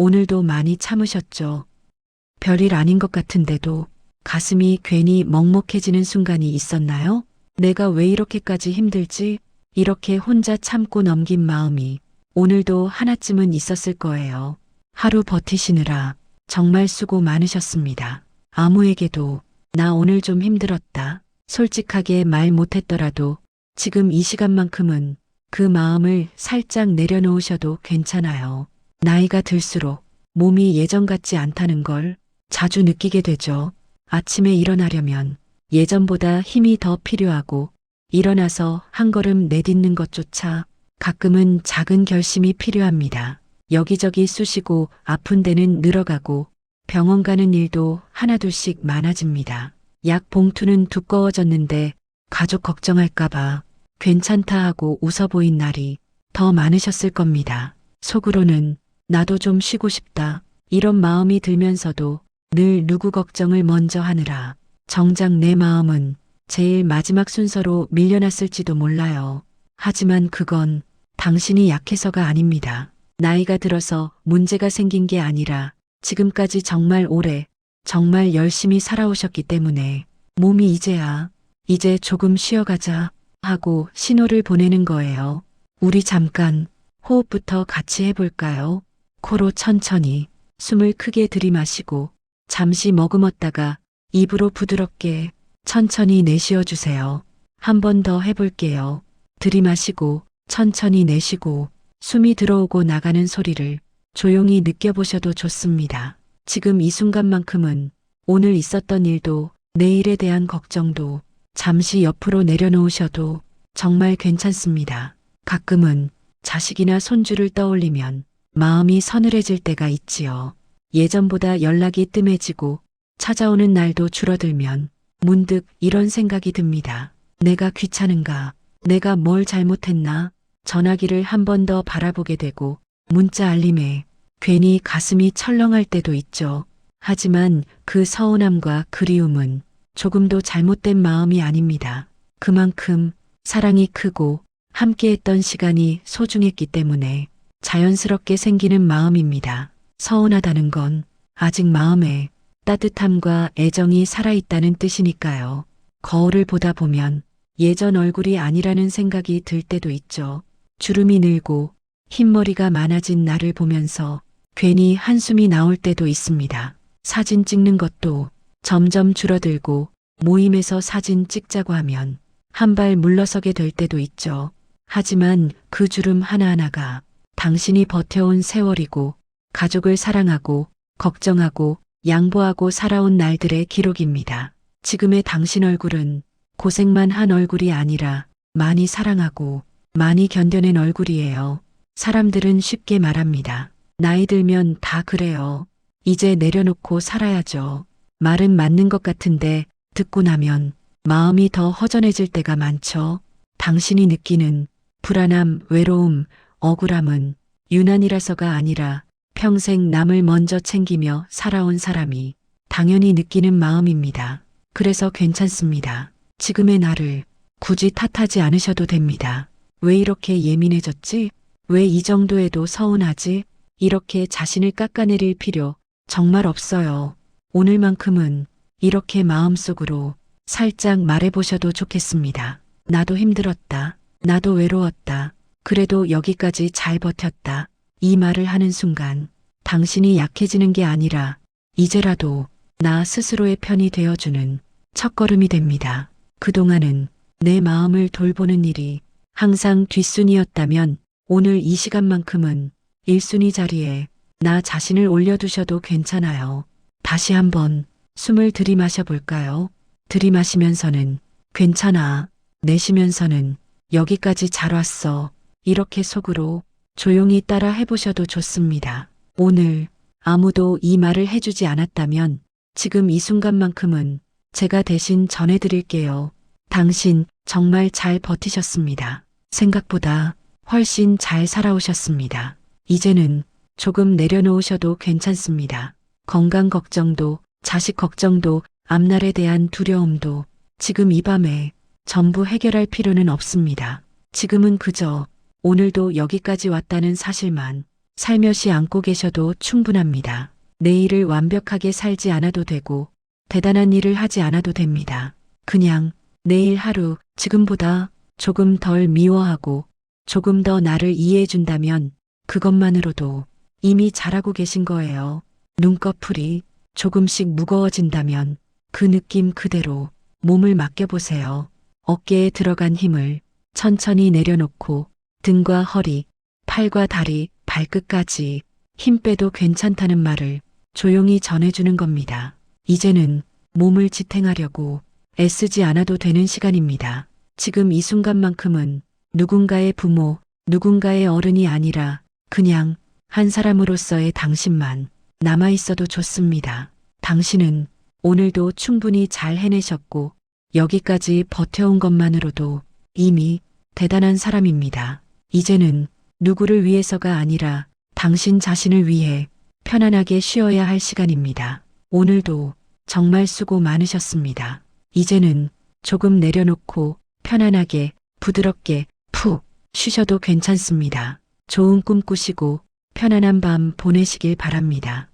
오늘도 많이 참으셨죠. 별일 아닌 것 같은데도 가슴이 괜히 먹먹해지는 순간이 있었나요? 내가 왜 이렇게까지 힘들지? 이렇게 혼자 참고 넘긴 마음이 오늘도 하나쯤은 있었을 거예요. 하루 버티시느라 정말 수고 많으셨습니다. 아무에게도 나 오늘 좀 힘들었다. 솔직하게 말 못했더라도 지금 이 시간만큼은 그 마음을 살짝 내려놓으셔도 괜찮아요. 나이가 들수록 몸이 예전 같지 않다는 걸 자주 느끼게 되죠. 아침에 일어나려면 예전보다 힘이 더 필요하고 일어나서 한 걸음 내딛는 것조차 가끔은 작은 결심이 필요합니다. 여기저기 쑤시고 아픈 데는 늘어가고 병원 가는 일도 하나둘씩 많아집니다. 약 봉투는 두꺼워졌는데 가족 걱정할까봐 괜찮다 하고 웃어 보인 날이 더 많으셨을 겁니다. 속으로는 나도 좀 쉬고 싶다. 이런 마음이 들면서도 늘 누구 걱정을 먼저 하느라 정작 내 마음은 제일 마지막 순서로 밀려났을지도 몰라요. 하지만 그건 당신이 약해서가 아닙니다. 나이가 들어서 문제가 생긴 게 아니라 지금까지 정말 오래, 정말 열심히 살아오셨기 때문에 몸이 이제야, 이제 조금 쉬어가자 하고 신호를 보내는 거예요. 우리 잠깐 호흡부터 같이 해볼까요? 코로 천천히 숨을 크게 들이마시고 잠시 머금었다가 입으로 부드럽게 천천히 내쉬어 주세요. 한 번 더 해볼게요. 들이마시고 천천히 내쉬고 숨이 들어오고 나가는 소리를 조용히 느껴보셔도 좋습니다. 지금 이 순간만큼은 오늘 있었던 일도 내일에 대한 걱정도 잠시 옆으로 내려놓으셔도 정말 괜찮습니다. 가끔은 자식이나 손주를 떠올리면 마음이 서늘해질 때가 있지요. 예전보다 연락이 뜸해지고 찾아오는 날도 줄어들면 문득 이런 생각이 듭니다. 내가 귀찮은가? 내가 뭘 잘못했나? 전화기를 한 번 더 바라보게 되고 문자 알림에 괜히 가슴이 철렁할 때도 있죠. 하지만 그 서운함과 그리움은 조금도 잘못된 마음이 아닙니다. 그만큼 사랑이 크고 함께했던 시간이 소중했기 때문에 자연스럽게 생기는 마음입니다. 서운하다는 건 아직 마음에 따뜻함과 애정이 살아있다는 뜻이니까요. 거울을 보다 보면 예전 얼굴이 아니라는 생각이 들 때도 있죠. 주름이 늘고 흰머리가 많아진 나를 보면서 괜히 한숨이 나올 때도 있습니다. 사진 찍는 것도 점점 줄어들고 모임에서 사진 찍자고 하면 한 발 물러서게 될 때도 있죠. 하지만 그 주름 하나하나가 당신이 버텨온 세월이고 가족을 사랑하고 걱정하고 양보하고 살아온 날들의 기록입니다. 지금의 당신 얼굴은 고생만 한 얼굴이 아니라 많이 사랑하고 많이 견뎌낸 얼굴이에요. 사람들은 쉽게 말합니다. 나이 들면 다 그래요. 이제 내려놓고 살아야죠. 말은 맞는 것 같은데 듣고 나면 마음이 더 허전해질 때가 많죠. 당신이 느끼는 불안함, 외로움, 억울함은 유난이라서가 아니라 평생 남을 먼저 챙기며 살아온 사람이 당연히 느끼는 마음입니다. 그래서 괜찮습니다. 지금의 나를 굳이 탓하지 않으셔도 됩니다. 왜 이렇게 예민해졌지? 왜 이 정도에도 서운하지? 이렇게 자신을 깎아내릴 필요 정말 없어요. 오늘만큼은 이렇게 마음속으로 살짝 말해보셔도 좋겠습니다. 나도 힘들었다. 나도 외로웠다. 그래도 여기까지 잘 버텼다. 이 말을 하는 순간 당신이 약해지는 게 아니라 이제라도 나 스스로의 편이 되어주는 첫걸음이 됩니다. 그동안은 내 마음을 돌보는 일이 항상 뒷순이었다면 오늘 이 시간만큼은 1순위 자리에 나 자신을 올려두셔도 괜찮아요. 다시 한번 숨을 들이마셔 볼까요? 들이마시면서는 괜찮아. 내쉬면서는 여기까지 잘 왔어. 이렇게 속으로 조용히 따라 해보셔도 좋습니다. 오늘 아무도 이 말을 해주지 않았다면 지금 이 순간만큼은 제가 대신 전해드릴게요. 당신 정말 잘 버티셨습니다. 생각보다 훨씬 잘 살아오셨습니다. 이제는 조금 내려놓으셔도 괜찮습니다. 건강 걱정도, 자식 걱정도, 앞날에 대한 두려움도 지금 이 밤에 전부 해결할 필요는 없습니다. 지금은 그저 오늘도 여기까지 왔다는 사실만 살며시 안고 계셔도 충분합니다. 내일을 완벽하게 살지 않아도 되고 대단한 일을 하지 않아도 됩니다. 그냥 내일 하루 지금보다 조금 덜 미워하고 조금 더 나를 이해해 준다면 그것만으로도 이미 잘하고 계신 거예요. 눈꺼풀이 조금씩 무거워진다면 그 느낌 그대로 몸을 맡겨보세요. 어깨에 들어간 힘을 천천히 내려놓고 등과 허리, 팔과 다리, 발끝까지 힘 빼도 괜찮다는 말을 조용히 전해주는 겁니다. 이제는 몸을 지탱하려고 애쓰지 않아도 되는 시간입니다. 지금 이 순간만큼은 누군가의 부모, 누군가의 어른이 아니라 그냥 한 사람으로서의 당신만 남아 있어도 좋습니다. 당신은 오늘도 충분히 잘 해내셨고 여기까지 버텨온 것만으로도 이미 대단한 사람입니다. 이제는 누구를 위해서가 아니라 당신 자신을 위해 편안하게 쉬어야 할 시간입니다. 오늘도 정말 수고 많으셨습니다. 이제는 조금 내려놓고 편안하게 부드럽게 푹 쉬셔도 괜찮습니다. 좋은 꿈 꾸시고 편안한 밤 보내시길 바랍니다.